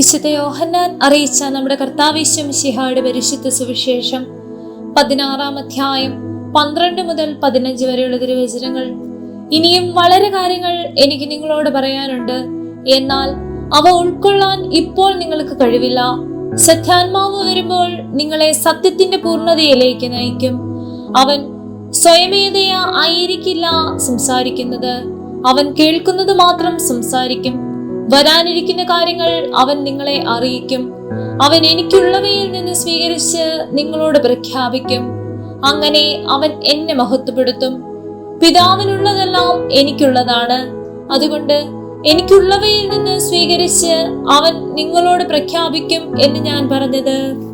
വിശുദ്ധ യോഹന്നാൻ അറിയിച്ച നമ്മുടെ കർത്താവേശം ശിഹായുടെ പരിശുദ്ധ സുവിശേഷം പതിനാറാം അധ്യായം പന്ത്രണ്ട് മുതൽ പതിനഞ്ച് വരെയുള്ള തിരുവചനങ്ങൾ. ഇനിയും വളരെ കാര്യങ്ങൾ എനിക്ക് നിങ്ങളോട് പറയാനുണ്ട്. എന്നാൽ അവ ഉൾക്കൊള്ളാൻ ഇപ്പോൾ നിങ്ങൾക്ക് കഴിവില്ല. സത്യാത്മാവ് വരുമ്പോൾ നിങ്ങളെ സത്യത്തിന്റെ പൂർണതയിലേക്ക് നയിക്കും. അവൻ സ്വയമേതയായിരിക്കില്ല സംസാരിക്കുന്നത്. അവൻ കേൾക്കുന്നത് മാത്രം സംസാരിക്കും. വരാനിരിക്കുന്ന കാര്യങ്ങൾ അവൻ നിങ്ങളെ അറിയിക്കും. അവൻ എനിക്കുള്ളവയിൽ നിന്ന് സ്വീകരിച്ച് നിങ്ങളോട് പ്രഖ്യാപിക്കും. അങ്ങനെ അവൻ എന്നെ മഹത്വപ്പെടുത്തും. പിതാവിനുള്ളതെല്ലാം എനിക്കുള്ളതാണ്. അതുകൊണ്ട് എനിക്കുള്ളവയിൽ നിന്ന് സ്വീകരിച്ച് അവൻ നിങ്ങളോട് പ്രഖ്യാപിക്കും എന്ന് ഞാൻ പറഞ്ഞത്.